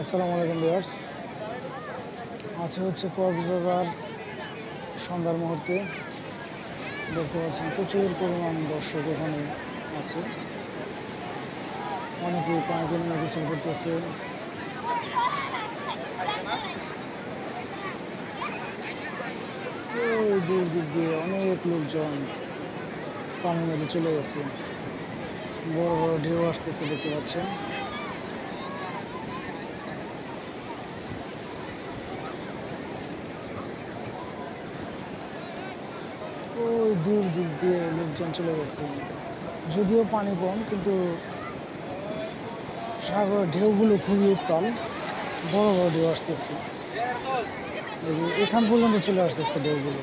আসসালামু আলাইকুম ভিউয়ার্স। আছে হচ্ছে কক্সবাজার সন্ধ্যার মুহূর্তে। দেখতে পাচ্ছেন প্রচুর পরিমাণ দর্শক এখানে আছে। অনেকে পানিতে নেমে গোসল করতেছে। দূর দিক দিয়ে অনেক লোকজন পানির মধ্যে চলে গেছে। বড় বড় ঢেউ আসতেছে, দেখতে পাচ্ছেন। দূর দিক দিয়ে লোকজন চলে গেছে। যদিও পানি কম, কিন্তু সাগর ঢেউগুলো খুবই উত্তাল। বড় বড় ঢেউ আসতেছে। এখান পর্যন্ত চলে আসতেছে ঢেউগুলো।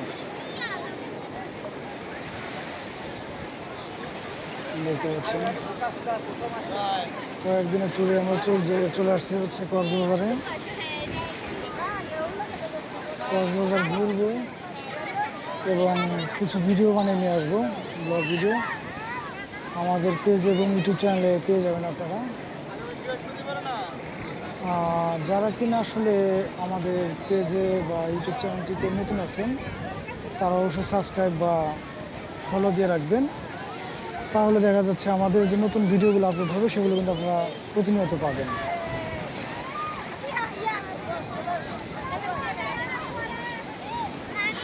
দেখতে পাচ্ছেন? কয়েকদিনের ট্যুরে আমরা চলে আসছি হচ্ছে কক্সবাজারে। কক্সবাজার ঘুরবো। এবং কিছু ভিডিও বানিয়ে নিয়ে আসব ব্লগ ভিডিও আমাদের পেজ এবং ইউটিউব চ্যানেলে পেয়ে যাবেন আপনারা। যারা কিনা আসলে আমাদের পেজে বা ইউটিউব চ্যানেলটিতে নতুন আছেন, তারা অবশ্যই সাবস্ক্রাইব বা ফলো দিয়ে রাখবেন। তাহলে দেখা যাচ্ছে আমাদের যে নতুন ভিডিওগুলো আপলোড হবে, সেগুলো কিন্তু আপনারা প্রতিনিয়ত পাবেন।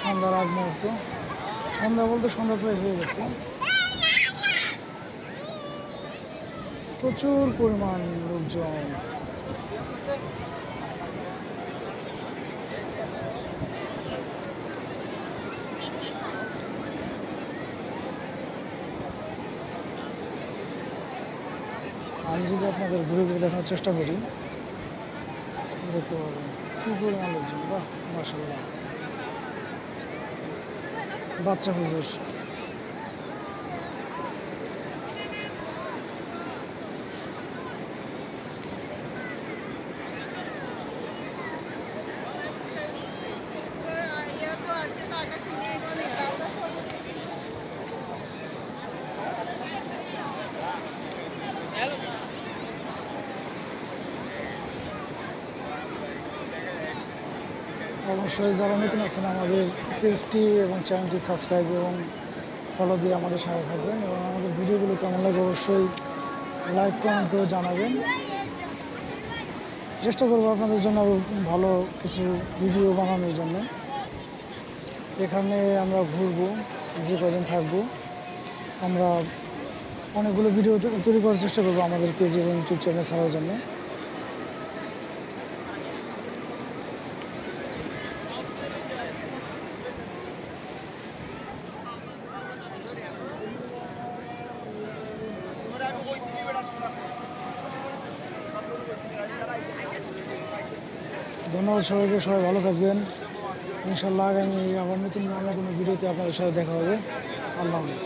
সন্ধ্যার আগ মুহূর্ত। সন্ধ্যা বলতে সন্ধ্যা প্রায় হয়ে গেছে। প্রচুর পরিমাণ লোকজন। আমি যদি আপনাদের ঘুরে ঘুরে দেখানোর চেষ্টা করি, দেখতে পাবেন কি পরিমাণ লোকজন। বাহ মাসাল্লাহ বাচ্চা হুজুর। অবশ্যই যারা নতুন আছেন আমাদের পেজটি এবং চ্যানেলটি সাবস্ক্রাইব এবং ফলো দিয়ে আমাদের সাথে থাকবেন এবং আমাদের ভিডিওগুলো কেমন লাগে অবশ্যই লাইক কমেন্ট করে জানাবেন। চেষ্টা করব আপনাদের জন্য আরও ভালো কিছু ভিডিও বানানোর জন্য। এখানে আমরা ঘুরবো, যে কদিন থাকব। আমরা অনেকগুলো ভিডিও তৈরি করার চেষ্টা করব আমাদের পেজ এবং ইউটিউব চ্যানেল ছাড়ার জন্য। ধন্যবাদ সবাইকে, সবাই ভালো থাকবেন। ইনশাল্লাহ আগামী আবার নতুন অন্য কোনো ভিডিওতে আপনাদের সাথে দেখা হবে। আল্লাহ হাফিজ।